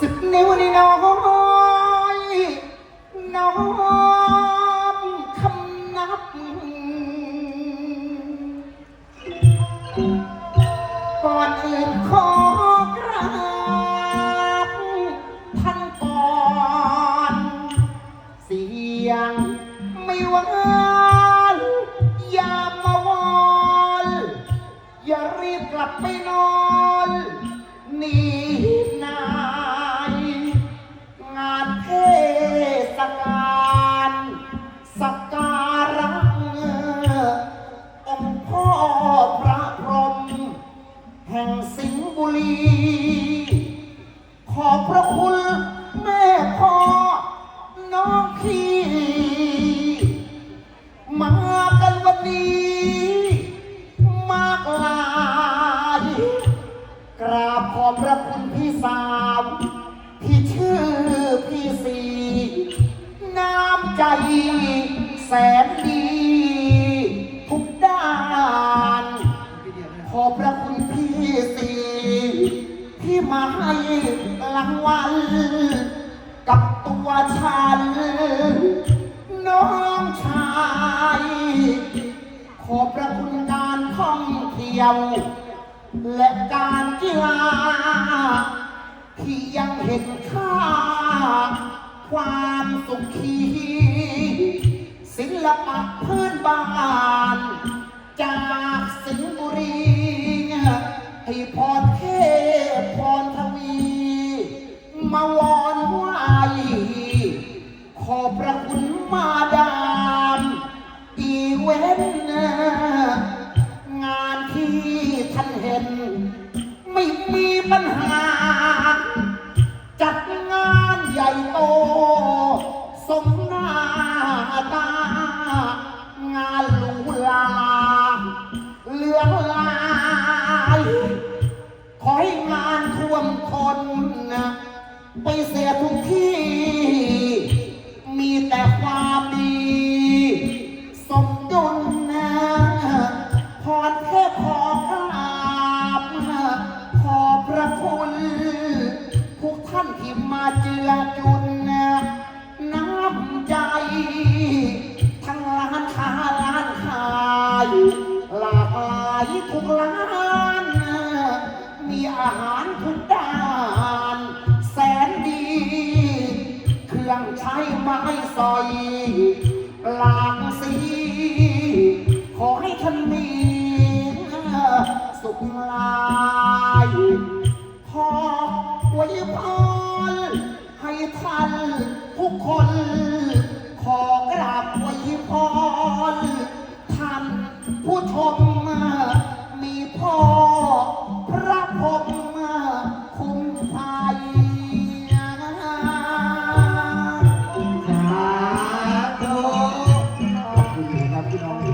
สิบนิ้วนี่น้อยน้อมคำนับ ก่อนอื่นขอกราบท่านก่อน เสียงไม่หวา อบพระคุณพี่สาวที่ชื่อพี่สีน้ำใจแสนดี ทุกด้าน ขอบพระคุณพี่สีที่มาให้รางวัลกับตัวฉัน น้องชาย ขอบพระคุณการท่องเที่ยว และการกีฬาที่ยังเห็นค่า ความสุขีศิลปะพื้นบ้าน จากสิงห์บุรีให้พรเทพพรทวี มาวอนไหวขอบพระคุณ งานท่วมคนนะไปเสียทุกที่ มีแต่ความดี สมดุลนะพรเทพขอกราบขอพระคุณทุกท่านที่มาเจือจุนนะน้ำใจ ทั้งร้านค้าร้านขายหลากหลายทุกร้าน มีอาหารทุกด้าน แสนดี เครื่องใช้ไม้สอยหลากสี ขอให้ท่านมี สุขลายพอไว้พรให้ท่านทุกคน